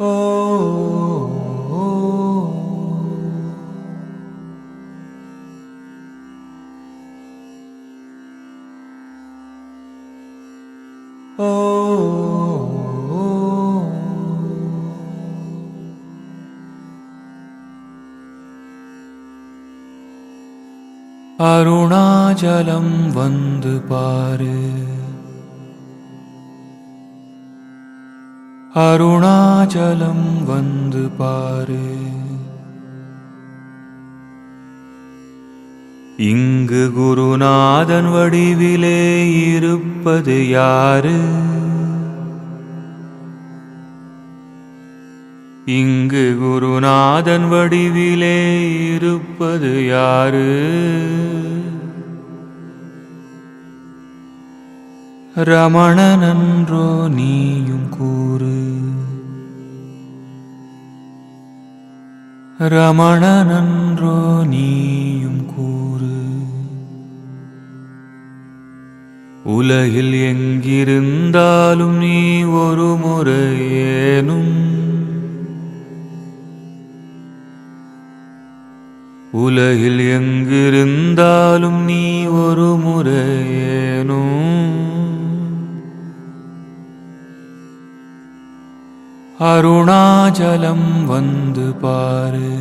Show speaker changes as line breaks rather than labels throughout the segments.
Oh, oh, oh. Arunachalam வந்து பாரு. அருணாச்சலம் வந்து பாரு. இங்கு குருநாதன் வடிவிலே இருப்பது யாரு? இங்கு குருநாதன் வடிவிலே இருப்பது யாரு? ரமணனன்றோ நீயும் கூறு. ரமணனன்றோ நீயும் கூறு. உலகில் எங்கிருந்தாலும் நீ ஒரு முறையேனும். உலகில் எங்கிருந்தாலும் நீ ஒரு முறையேனும். அருணாச்சலம் வந்து பாரு.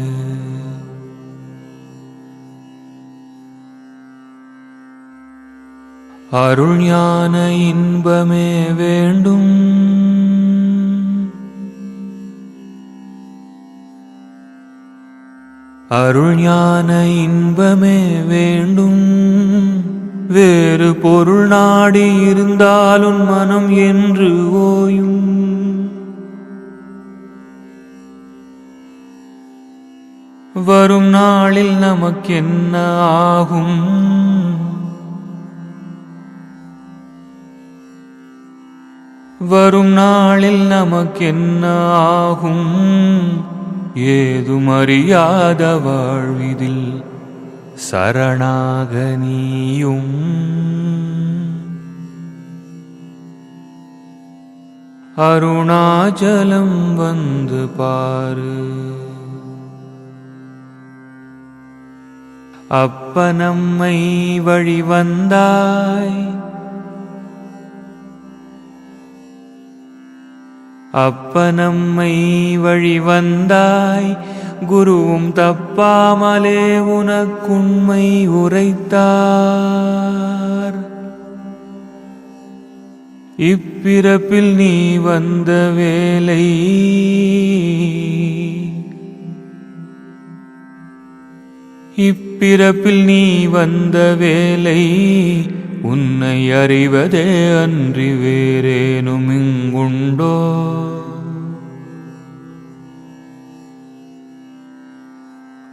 அருள் ஞான இன்பமே வேண்டும். அருள் ஞான இன்பமே வேண்டும். வேறு பொருள் நாடி இருந்தாலும் மனம் என்று ஓயும். வரும் நாளில் நமக்கென்ன ஆகும்? வரும் நாளில் நமக்கென்ன ஆகும்? ஏதும் அறியாத வாழ்விதில் சரணாக நீயும். அருணாச்சலம் வந்து பாரு. அப்பனம்மை வழி வந்தாய். அப்பனம்மை வழி வந்தாய். குருவும் தப்பாமலே உனக்குண்மை உரைத்தார். இப்பிறப்பில் நீ வந்த வேலை பிறப்பில் நீ வந்த வேலை உன்னை அறிவதே அன்றி வேறேனும் இங்குண்டோ?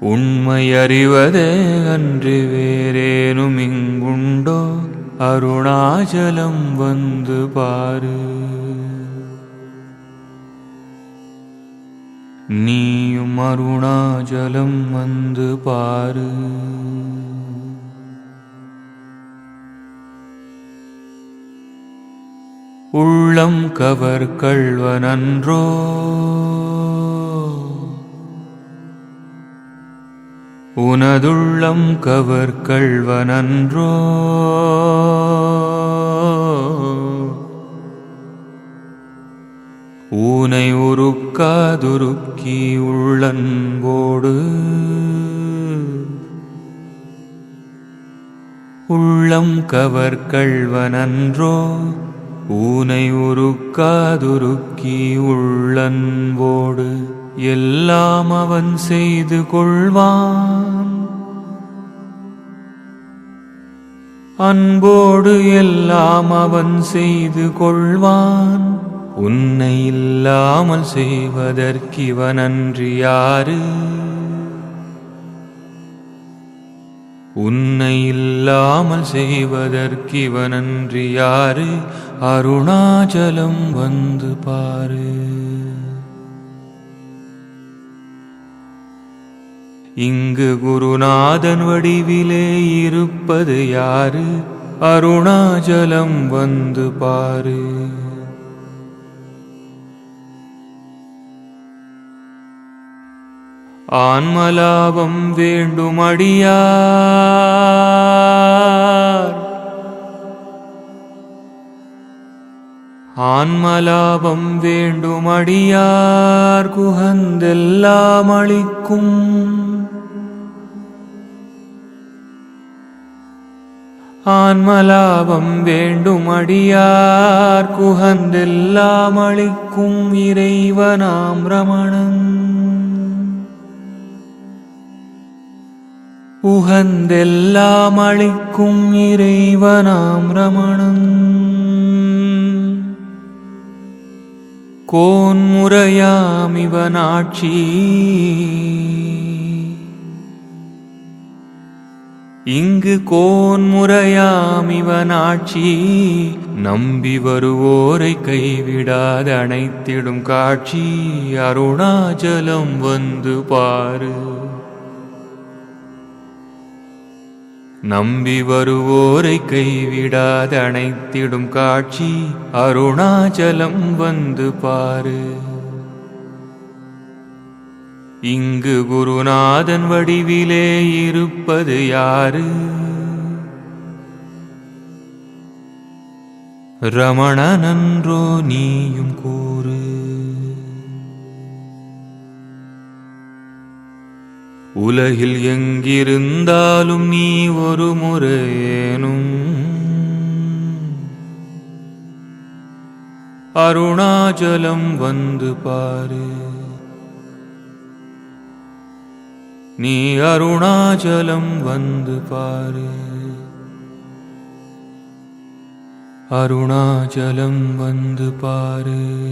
உண்மை அறிவதே அன்றி வேறேனும் இங்குண்டோ? அருணாச்சலம் வந்து பாரு. நீயும் அருணாச்சலம் வந்து பாரு. உள்ளம் கவர் கள்வனன்றோ. உனதுள்ளம் கவர் கள்வனன்றோ. ஊனை உருக்காதுருக்கி உள்ளன்போடு உள்ளம் கவர் கள்வனன்றோ ஊனை உருக்காதுருக்கி உள்ளன்போடு எல்லாம் அவன் செய்து கொள்வான். அன்போடு எல்லாம் அவன் செய்து கொள்வான். உன்னை இல்லாமல் செய்வதற்கிவனன்றி யாரு உன்னை இல்லாமல் செய்வதற்கிவனன்றி யாரு அருணாச்சலம் வந்து பாரு. இங்கு குருநாதன் வடிவிலே இருப்பது யாரு? அருணாச்சலம் வந்து பாரு. ஆன்மலாபம் வேண்டுமடியார். ஆன்மலாபம் வேண்டுமடியார் குகந்தெல்லாம் அளிக்கும். ஆன்மலாபம் வேண்டுமடியார் குகந்தெல்லாம் அளிக்கும் இறைவனாம் ரமணன். உகந்தெல்லாம் அளிக்கும் இறைவனாம் ரமணன். கோன்முறையாம் இவனாட்சி. இங்கு கோன்முறையாம் இவனாட்சி. நம்பி வருவோரை கைவிடாத அணைத்திடும் காட்சி. அருணாச்சலம் வந்து பாரு. நம்பி வருவோரை கைவிடாத அணைத்திடும் காட்சி அருணாச்சலம் வந்து பாரு. இங்கு குருநாதன் வடிவிலே இருப்பது யாரு? ரமணனன்றோ நீயும் கூறு. உலகில் எங்கிருந்தாலும் நீ ஒரு முறையேனும். அருணாச்சலம் வந்து பாரு. நீ அருணாச்சலம் வந்து பாரு. அருணாச்சலம் வந்து பாரு.